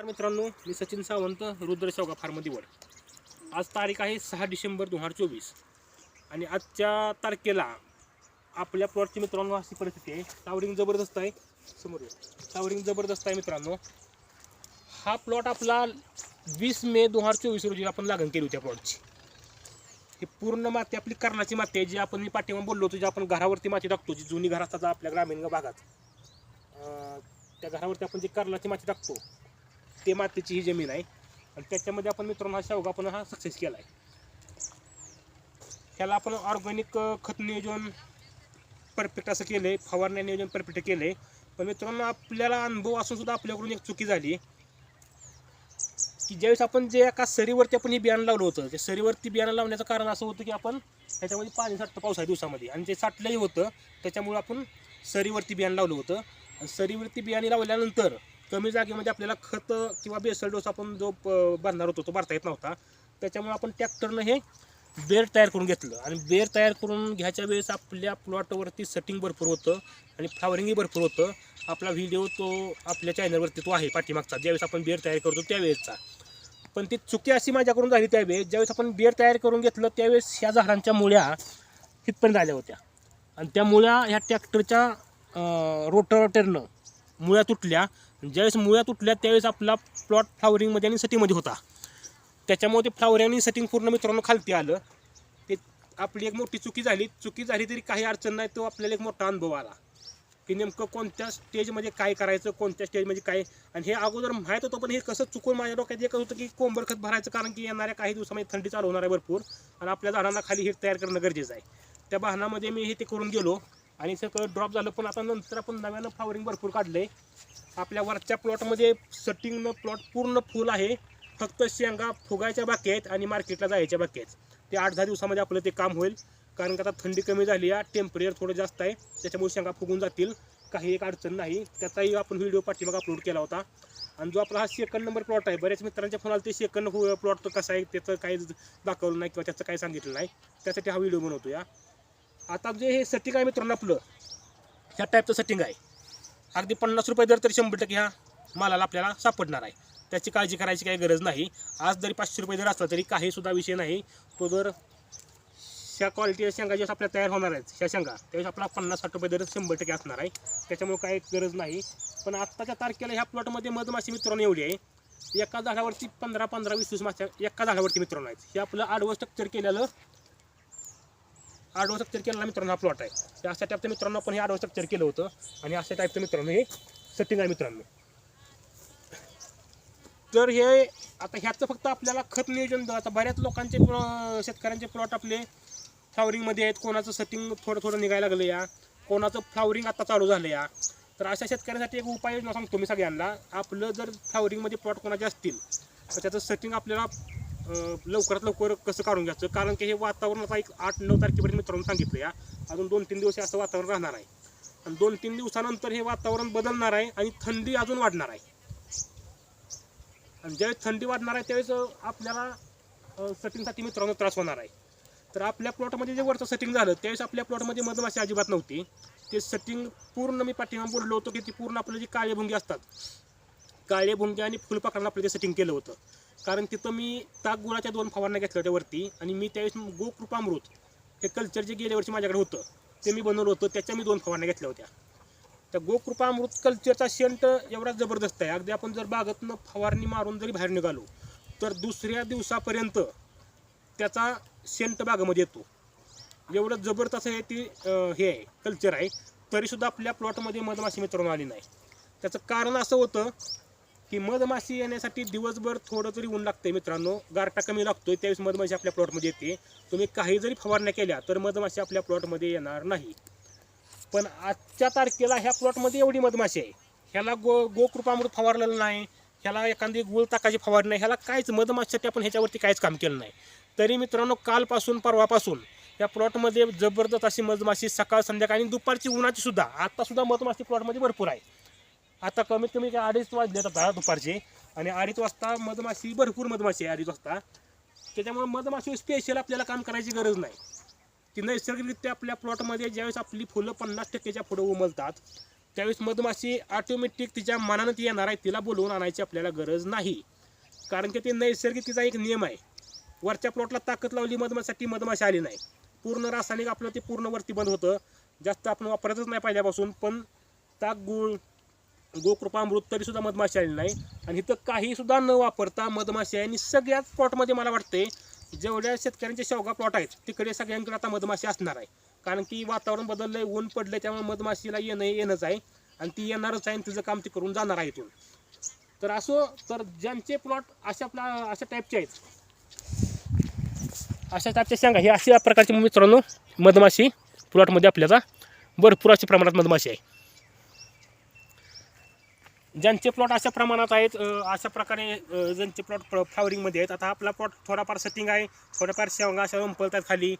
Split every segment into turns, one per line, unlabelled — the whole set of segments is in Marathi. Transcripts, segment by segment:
नमस्कार मित्रांनो मी सचिन सावंत रुद्र शेवगा फार्मदीवर आज तारीख आहे सहा डिसेंबर दोन हजार चोवीस. आणि आजच्या तारखेला आपल्या प्लॉटची मित्रांनो अशी परिस्थिती आहे. टावरिंग जबरदस्त आहे. समोर टावरिंग जबरदस्त आहे मित्रांनो. हा प्लॉट आपला वीस मे दोन हजार चोवीस रोजी आपण लागण केली होती प्लॉटची ही पूर्ण माती आपली कर्णाची माती आहे जी आपण मी पाठीमा बोललो होतो जी आपण घरावरती माती टाकतो जी जुनी घर असतात आपल्या ग्रामीण भागात. त्या घरावरती आपण जी कर्णाची माती टाकतो ते मातीची ही जमीन आहे. आणि त्याच्यामध्ये आपण मित्रांनो हा शेवगा पण हा सक्सेस केला आहे ह्याला आपण ऑर्गॅनिक खत नियोजन परफेक्ट असं केलं आहे फवारण्या नियोजन परफेक्ट केलं आहे पण मित्रांनो आपल्याला अनुभव असून सुद्धा आपल्याकडून एक चुकी झाली. की ज्यावेळेस आपण जे एका सरीवरती आपण हे बियाणं लावलं होतं ते सरीवरती बियाणं लावण्याचं कारण असं होतं की आपण त्याच्यामध्ये पाणी साठतं पावसाळ्या दिवसामध्ये. आणि ते साठलंही होतं त्याच्यामुळे आपण सरीवरती बियाणं लावलं होतं. आणि सरीवरती बियाणे लावल्यानंतर कमी जागेमध्ये आपल्याला खत किंवा बेसल डोस आपण जो प- बांधणार होतो तो भरता येत नव्हता. त्याच्यामुळे आपण ट्रॅक्टरनं हे बेर तयार करून घेतलं. आणि बेर तयार करून घ्यायच्या वेळेस आपल्या प्लॉटवरती सेटिंग भरपूर होतं आणि फ्लावरिंगही भरपूर होतं. आपला व्हिडिओ तो आपल्या चॅनलवरती तो आहे पाठीमागचा. ज्यावेळेस आपण बेर तयार करतो त्यावेळेसचा. पण ती चुकी अशी माझ्याकडून झाली त्यावेळेस ज्यावेळेस आपण बेर तयार करून घेतलं त्यावेळेस ह्या झाडांच्या मुळ्या हितपर्यंत आल्या होत्या. आणि त्या मुळ्या ह्या ट्रॅक्टरच्या रोटरटरनं मुळ्या तुटल्या. ज्यावेळेस मुळ्या तुटल्या त्यावेळेस आपला प्लॉट फ्लावरिंगमध्ये आणि सेटिंगमध्ये होता. त्याच्यामुळे ते फ्लावरिंग आणि सेटिंग पूर्ण मित्रांनो खालती आलं. ते आपली एक मोठी चुकी झाली. चुकी झाली तरी काही अडचण नाही तो आपल्याला एक मोठा अनुभव आला. की नेमकं कोणत्या स्टेजमध्ये काय करायचं कोणत्या स्टेजमध्ये काय? आणि हे अगोदर माहीत होतं पण हे कसं चुकून माझ्या डोक्यात एक होतं की कोंबर खत भरायचं कारण की येणाऱ्या काही दिवसामध्ये थंडी चालू होणार आहे भरपूर. आणि आपल्या झाडांना खाली हीट तयार करणं गरजेचं आहे. त्या बहाणामध्ये मी हे ते करून गेलो. आणि सगळं ड्रॉप झालं. पण आता नंतर आपण नव्यानं फ्लावरिंग भरपूर काढले आपल्या वरच्या प्लॉटमध्ये सटिंगनं प्लॉट पूर्ण फुल आहे. फक्त शेंगा फुगायच्या बाकी आहेत आणि मार्केटला जायच्या बाकी आहेत. ते आठ दहा दिवसामध्ये आपलं ते काम होईल. कारण की आता थंडी कमी झाली आहे. टेम्परेचर थोडं जास्त आहे. त्याच्यामुळे शेंगा फुगून जातील. काही एक अडचण नाही. त्याचाही आपण व्हिडिओ पाठीमाग अपलोड केला होता. आणि जो आपला हा सेकंड नंबर प्लॉट आहे बऱ्याच मित्रांच्या फोनाला ते सेकंड प्लॉट कसा आहे त्याचं काही दाखवलं नाही किंवा त्याचं काही सांगितलं नाही. त्यासाठी हा व्हिडिओ बनवतो या आता जे हे सेटिंग आहे मित्रांनो आपलं ह्या टाईपचं सेटिंग आहे. अगदी पन्नास रुपये दर तरी शंभर टक्के ह्या मालाला आपल्याला सापडणार आहे. त्याची काळजी करायची काही गरज नाही. आज जरी पाचशे रुपये दर असला तरी काही सुद्धा विषय नाही. तो जर ह्या क्वालिटीच्या शेंगा ज्यावेळेस आपल्या तयार होणार आहेत ह्या शेंगा त्यावेळेस आपला पन्नास साठ रुपये दर शंभर टक्के असणार आहे. त्याच्यामुळे काही गरज नाही. पण आत्ताच्या तारखेला ह्या प्लॉटमध्ये मधमाशी मित्रांनो एवढी आहे. एका झाडावरती पंधरा पंधरा वीस वीस माशा एका झाडावरती मित्रांनो आहेत. हे आपलं आडवं स्ट्रक्चर केलेलं आडवं स्ट्रक्चर केलेला मित्रांनो हा प्लॉट आहे. तर अशा टाईपचं मित्रांनो आपण हे आडवं स्ट्रक्चर केलं होतं. आणि अशा टाईपचं मित्रांनो हे सेटिंग आहे मित्रांनो. तर हे आता ह्याचं फक्त आपल्याला खत नियोजन आता बऱ्याच लोकांचे प्लॉ- शेतकऱ्यांचे प्लॉट आपले फ्लावरिंगमध्ये आहेत. कोणाचं सेटिंग थोडं थोडं निघायला लागलं या. कोणाचं फ्लावरिंग आता चालू झालं या. तर अशा शेतकऱ्यांसाठी एक उपाययोजना सांगतो मी सगळ्यांना. आपलं जर फ्लावरिंगमध्ये प्लॉट कोणाचे असतील तर त्याचं सेटिंग आपल्याला लवकरात लवकर कसं काढून घ्यायचं? कारण की हे वातावरण आता एक आठ नऊ तारखेपर्यंत मित्रांनो सांगितलं या अजून दोन तीन दिवस असं वातावरण राहणार आहे. आणि दोन तीन दिवसानंतर हे वातावरण बदलणार आहे आणि थंडी अजून वाढणार आहे. आणि ज्यावेळेस थंडी वाढणार आहे त्यावेळेस आपल्याला सेटिंगसाठी मित्रांनो त्रास होणार आहे. तर आपल्या प्लॉटमध्ये जे वरचं सेटिंग झालं त्यावेळेस आपल्या प्लॉटमध्ये मधमाशी अजिबात नव्हती. ते सेटिंग पूर्ण मी पाठीमा बोललो होतो की ती पूर्ण आपलं जे काळेभुंगी असतात काळे आणि फुलपाखरांना आपलं ते सेटिंग केलं होतं. कारण तिथं मी ताक गुळाच्या दोन फवारण्या घेतल्या होत्या वरती आणि मी त्यावेळेस गोकृपामृत हे कल्चर जे गेल्या वर्षी माझ्याकडे होतं ते मी बनवलं होतं त्याच्या मी दोन फवारण्या घेतल्या होत्या. त्या गोकृपामृत कल्चरचा शेंट एवढा जबरदस्त आहे. अगदी आपण जर बागेतनं फवारणी मारून जरी बाहेर निघालो तर दुसऱ्या दिवसापर्यंत त्याचा शेंट बागामध्ये येतो. एवढं जबरदस्त हे ती हे आहे कल्चर आहे. तरीसुद्धा आपल्या प्लॉटमध्ये मधमाशी मित्रांनो आली नाही. त्याचं कारण असं होतं की मधमाशी येण्यासाठी दिवसभर थोडं तरी ऊन लागतंय मित्रांनो. गारटा कमी लागतोय त्यावेळेस मधमाशी आपल्या प्लॉटमध्ये येते. तुम्ही काही जरी फवारण्या केल्या तर मधमाशी आपल्या प्लॉटमध्ये येणार नाही. पण आजच्या तारखेला ह्या प्लॉटमध्ये एवढी मधमाशी आहे. ह्याला गो गोकृपामृत फवारलेलं नाही. ह्याला एखादी गुळ ताकाची फवारणी नाही. ह्याला काहीच मधमाशीसाठी आपण ह्याच्यावरती काहीच काम केलं नाही. तरी मित्रांनो कालपासून परवापासून या प्लॉटमध्ये जबरदस्त अशी मधमाशी सकाळ संध्याकाळी आणि दुपारची उन्हाची सुद्धा आता मधमाशी प्लॉटमध्ये भरपूर आहे. आता कमीत कमी काय अडीच वाजले आता दुपारचे. आणि अडीच वाजता मधमाशी भरपूर मधमाशी आहे अडीच वाजता. त्याच्यामुळे मधमाशी स्पेशल आपल्याला काम करायची गरज नाही. ती नैसर्गिकरित्या आपल्या प्लॉटमध्ये ज्यावेळेस आपली फुलं पन्नास टक्केच्या पुढे उमलतात त्यावेळेस मधमाशी ऑटोमॅटिक तिच्या मनानं ती येणार आहे तिला बोलवून आणायची आपल्याला गरज नाही. कारण की ते नैसर्गिक तिचा एक नियम आहे. वरच्या प्लॉटला ताकद लावली मधमासाठी मधमाशी आली नाही. पूर्ण रासायनिक आपलं ते पूर्ण वरती बंद होतं. जास्त आपण वापरतच नाही पहिल्यापासून पण ताक गुळ गोकृपामृत तरी सुद्धा मधमाशी आली नाही. आणि इथं काही सुद्धा न वापरता मधमाशी आहे आणि सगळ्याच प्लॉटमध्ये मला वाटते जेवढ्या शेतकऱ्यांचे शेवगा प्लॉट आहेत तिकडे सगळ्यांकडे आता मधमाशी असणार आहे. कारण की वातावरण बदललंय ऊन पडलंय त्यामुळे मधमाशीला येणं येणंच आहे. आणि ती येणारच आहे आणि तिचं काम ती करून जाणार आहे इथून. तर असो तर ज्यांचे प्लॉट अशा प्ला अशा टाईपचे आहेत अशा टाईपच्या शेंगा हे अशा प्रकारचे मित्रांनो मधमाशी प्लॉटमध्ये आपल्याला भरपूर अशा प्रमाणात मधमाशी आहे. ज्यांचे प्लॉट अशा प्रमाणात आहेत अशा प्रकारे ज्यांचे प्लॉट फ्लावरिंगमध्ये आहेत. आता आपला प्लॉट थोडाफार सेटिंग आहे थोड्याफार शेवगा अशा उंपलतात खाली.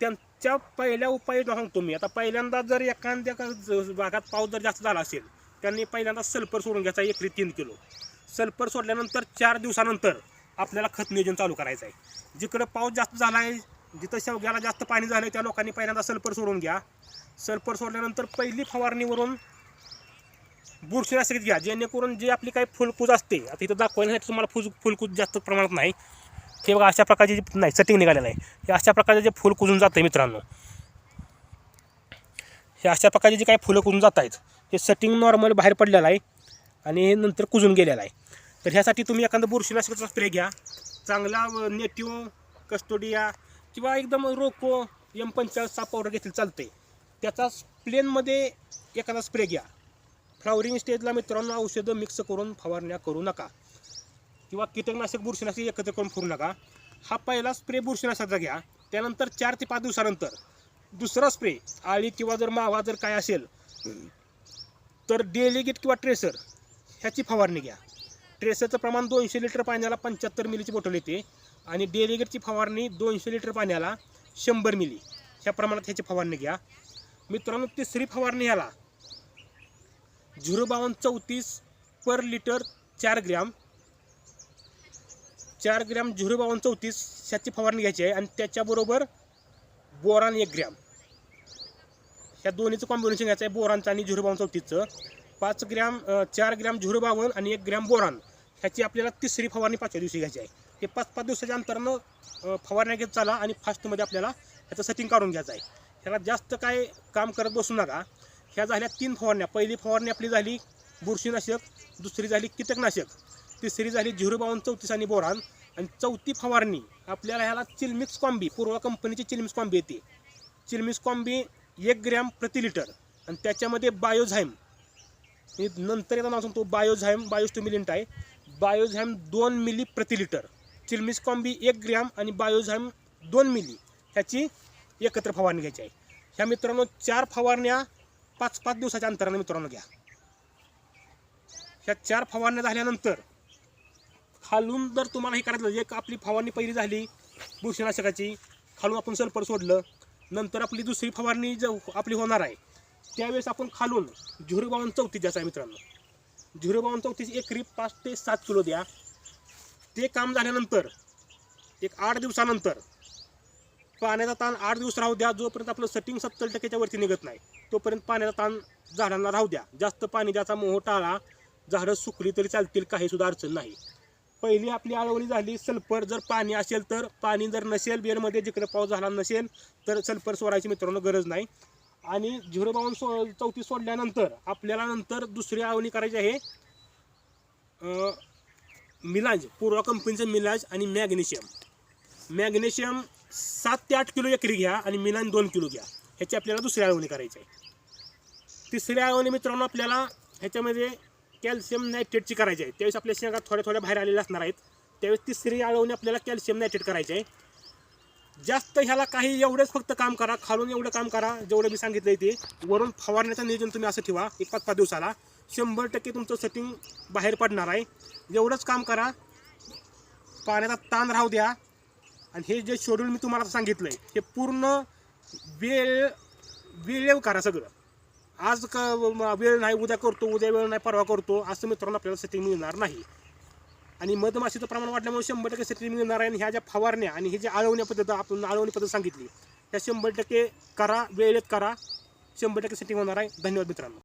त्यांच्या पहिल्या उपाय सांगतो मी. आता पहिल्यांदा जर एखाद्या ज- भागात पाऊस जर जास्त झाला असेल त्यांनी पहिल्यांदा सल्फर सोडून घ्यायचा एकरी तीन किलो. सल्फर सोडल्यानंतर चार दिवसानंतर आपल्याला खत नियोजन चालू करायचं आहे जिकडं पाऊस जास्त झाला आहे जिथं शेवग्याला जास्त पाणी झालं आहे त्या लोकांनी पहिल्यांदा सल्फर सोडून घ्या. सल्फर सोडल्यानंतर पहिली फवारणीवरून बुरशीनाशक घ्या जेणेकरून जे आपली काही फुलकूज असते आता इथं दाखवण्यासाठी तुम्हाला फुज फुलकूज जास्त प्रमाणात नाही. हे बघा अशा प्रकारची नाही सटिंग निघालेलं आहे. हे अशा प्रकारचे जे फुल कुजून जातं आहे मित्रांनो. हे अशा प्रकारचे जे काही फुलं कुजून जात आहेत हे सटिंग नॉर्मल बाहेर पडलेलं आहे आणि हे नंतर कुजून गेलेलं आहे. तर ह्यासाठी तुम्ही एखादा बुरशीनाशकाचा स्प्रे घ्या. चांगला नेटिव्ह कस्टोडिया किंवा एकदम रोको एम पंचाळीसचा पावडर घेतली चालते त्याचा प्लेनमध्ये एखादा स्प्रे घ्या. फ्लावरिंग स्टेजला मित्रांनो औषधं मिक्स करून फवारण्या करू नका. किंवा कीटकनाशक बुरशीनाशक एकत्र करून फुरू नका. हा पहिला स्प्रे बुरशीनाशकाचा घ्या. त्यानंतर चार ते पाच दिवसानंतर दुसरा स्प्रे आळी किंवा जर मावा जर काय असेल तर डेलिगेट किंवा ट्रेसर ह्याची फवारणी घ्या. ट्रेसरचं प्रमाण दोनशे लिटर पाण्याला पंच्याहत्तर मिलीची बॉटल येते आणि डेलिगेटची फवारणी दोनशे लिटर पाण्याला शंभर मिली ह्या प्रमाणात ह्याची फवारणी घ्या. मित्रांनो तिसरी फवारणी ह्याला झिरो बावन्न चौतीस पर लिटर चार ग्रॅम. चार ग्रॅम झिरो बावन्न चौतीस ह्याची फवारणी घ्यायची आहे आणि त्याच्याबरोबर बोरान एक ग्रॅम. ह्या दोन्हीचं कॉम्बिनेशन घ्यायचं आहे बोरानचं आणि झिरो बावन्न चौतीसचं. पाच ग्रॅम चार ग्रॅम झिरो बावन्न आणि एक ग्रॅम बोरान ह्याची आपल्याला तिसरी फवारणी पाचव्या दिवशी घ्यायची आहे. हे पाच पाच दिवसाच्या अंतरानं फवारण्या घेत चाला आणि फास्टमध्ये आपल्याला ह्याचं सेटिंग काढून घ्यायचं आहे. ह्याला जास्त काय काम करत बसू नका. ह्या झाल्या तीन फवारण्या. पहिली फवारणी आपली झाली बुरशीनाशक दुसरी झाली कीटकनाशक तिसरी झाली झिरुबावन चौतीस आणि बोरान. आणि चौथी फवारणी आपल्याला ह्याला चिलमिक्स कॉम्बी पूर्वा कंपनीची चिलमिक्स कॉम्बी येते. चिलमिक्स कॉम्बी एक ग्रॅम प्रति लिटर. आणि त्याच्यामध्ये बायोझाईम हे नंतर येताना सांगतो बायोझाईम बायोस्टोमिलिंट आहे. बायोझाईम दोन मिली प्रति लिटर. चिलमिक्स कॉम्बी एक ग्रॅम आणि बायोझाईम दोन मिली. ह्याची एकत्र फवारणी घ्यायची आहे. ह्या मित्रांनो चार फवारण्या पाच पाच दिवसाच्या अंतराने मित्रांनो घ्या. ह्या चार फवारण्या झाल्यानंतर खालून जर तुम्हाला हे करायचं एक आपली फवारणी पहिली झाली बुरशीनाशकाची खालून आपण सल्फर सोडलं नंतर आपली दुसरी फवारणी जर आपली होणार आहे त्यावेळेस आपण खालून झिरो चौथी चौतीस द्यायचं आहे मित्रांनो. झिरो बावन्न एकरी पाच ते सात किलो द्या. ते काम झाल्यानंतर एक आठ दिवसानंतर पाण्याचा ताण आठ दिवस राहू द्या जोपर्यंत आपलं सेटिंग सत्तर टक्क्याच्या वरती निघत नाही तोपर्यंत पाण्याचा ताण झाडांना राहू द्या. जास्त पाणी द्याचा मोह टाळा झाडं सुकली तरी चालतील काही सुद्धा अडचण नाही. पहिली आपली आळवणी झाली सल्फर जर पाणी असेल तर पाणी जर नसेल बेरमध्ये जिकडे पाऊस झाला नसेल तर सल्फर सोडायची मित्रांनो गरज नाही. आणि झिरो बावन्न सो चौतीस सोडल्यानंतर आपल्याला नंतर दुसरी आळवणी करायची आहे मिलाज पूर्वा कंपनीचं मिलाज आणि मॅग्नेशियम. मॅग्नेशियम सात ते आठ किलो एकरी घ्या आणि मिनान दोन किलो घ्या. ह्याची आपल्याला दुसरी आळवणी करायची आहे. तिसरी आळवणी मित्रांनो आपल्याला ह्याच्यामध्ये कॅल्शियम नायट्रेटची करायची आहे. त्यावेळेस आपल्या शेंगा थोड्या थोड्या बाहेर आलेल्या असणार आहेत. त्यावेळेस तिसरी आळवणी आपल्याला कॅल्शियम नायट्रेट करायचे आहे. जास्त ह्याला काही एवढंच फक्त काम करा. खालून एवढं काम करा जेवढं मी सांगितलं आहे ते. वरून फवारण्याचं नियोजन तुम्ही असं ठेवा. एक पाच पाच दिवसाला. शंभर टक्के तुमचं सेटिंग बाहेर पडणार आहे. एवढंच काम करा. पाण्याचा ताण राहू द्या. आणि हे जे शेड्यूल मी तुम्हाला सांगितलं आहे हे पूर्ण वेळ वेळेव करा सगळं. आज क वेळ नाही उद्या करतो उद्या वेळ नाही परवा करतो असं मित्रांनो आपल्याला सेटिंग मिळणार नाही. आणि मधमाशीचं प्रमाण वाढल्यामुळे शंभर टक्के सेटिंग मिळणार आहे आणि ह्या ज्या फवारण्या आणि हे जे आळवण्या पद्धत आपण आळवणी पद्धत सांगितली त्या शंभर टक्के करा वेळेत करा शंभर टक्के सेटिंग होणार आहे. धन्यवाद मित्रांनो.